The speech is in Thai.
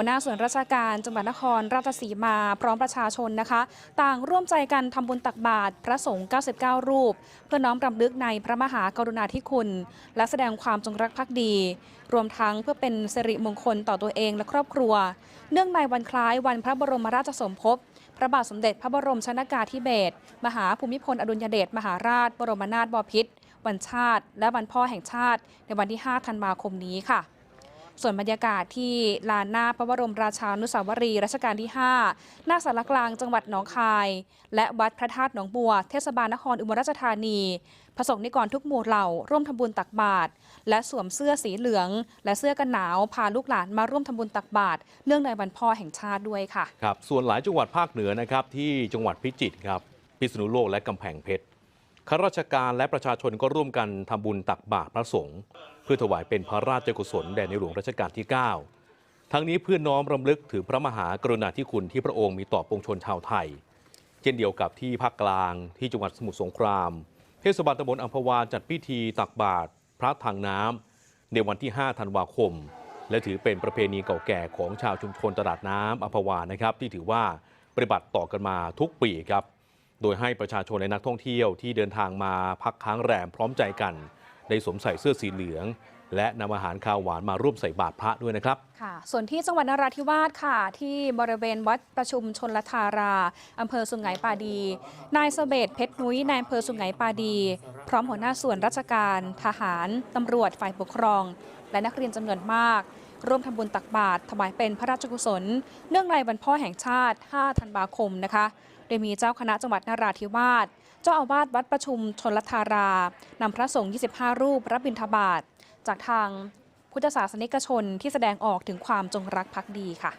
หัวหน้าส่วนราชการจังหวัดนครราชสีมาพร้อมประชาชนนะคะ ต่างร่วมใจกันทำบุญตักบาตรพระสงฆ์ 99 รูป เพื่อน้อมรำลึกในพระมหากรุณาธิคุณ และแสดงความจงรักภักดี รวมทั้งเพื่อเป็นสิริมงคลต่อตัวเองและครอบครัว เนื่องในวันคล้ายวันพระบรมราชสมภพพระบาทสมเด็จพระบรมชนากาธิเบศรมหาภูมิพลอดุลยเดชมหาราช บรมนาถบพิตรวันชาติ และวันพ่อแห่งชาติ ในวันที่ 5 ธันวาคมนี้ค่ะ ส่วนบรรยากาศที่ลานหน้าพระบรมราชานุสาวรีย์รัชกาลที่ 5 หน้าสารกลางจังหวัดหนองคาย และวัดพระธาตุหนองบัว เทศบาลนครอุบลราชธานีพระสงฆ์นิกรทุกหมู่เหล่า ร่วมทำบุญตักบาตรและสวมเสื้อสีเหลือง และเสื้อกันหนาว พาลูกหลานมาร่วมทำบุญตักบาตรเนื่องในวันพ่อแห่งชาติด้วยค่ะครับส่วนหลายจังหวัดภาคเหนือนะครับที่จังหวัดพิจิตรครับพิษณุโลกและกำแพงเพชร ข้าราชการและประชาชนก็ร่วมกันทำบุญตักบาตรพระสงฆ์เพื่อถวายเป็นพระราชกุศลแด่ในหลวงรัชกาลที่ 9 ทั้งนี้เพื่อน้อมรำลึกถึงพระมหากรุณาธิคุณที่พระองค์มีต่อปวงชนชาวไทย เช่นเดียวกับที่ภาคกลางที่จังหวัดสมุทรสงคราม เทศบาลตำบลอัมพวาจัดพิธีตักบาตรพระทางน้ำในวันที่ 5 ธันวาคม และถือเป็นประเพณีเก่าแก่ของชาวชุมชนตลาดน้ำอัมพวานะครับที่ถือว่าปฏิบัติต่อกันมาทุกปีครับ โดยให้ประชาชนและนักท่องเที่ยวที่เดินทางมาพักค้างแรมพร้อมใจกัน ได้สวมใส่เสื้อสีเหลือง และนำอาหารข้าวหวานมาร่วมใส่บาตรพระด้วยนะครับค่ะ ส่วนที่จังหวัดนราธิวาสค่ะ ที่บริเวณวัดประชุมชนลทาราอำเภอสุไหงปาดี นายเสเบตเพชรนุ้ยนายอำเภอสุไหงปาดี พร้อมหัวหน้าส่วนราชการ ทหารตำรวจฝ่ายปกครอง และนักเรียนจำนวนมาก ร่วมทำบุญตักบาตรถวายเป็นพระราชกุศล เนื่องในวันพ่อแห่งชาติ 5 ธันวาคมนะคะ โดยมีเจ้าคณะจังหวัดนราธิวาส เจ้าอาวาสวัดประชุมชนลทารานำพระสงฆ์ 25 รูปรับบิณฑบาต จากทางพุทธศาสนิกชนที่แสดงออกถึงความจงรักภักดีค่ะ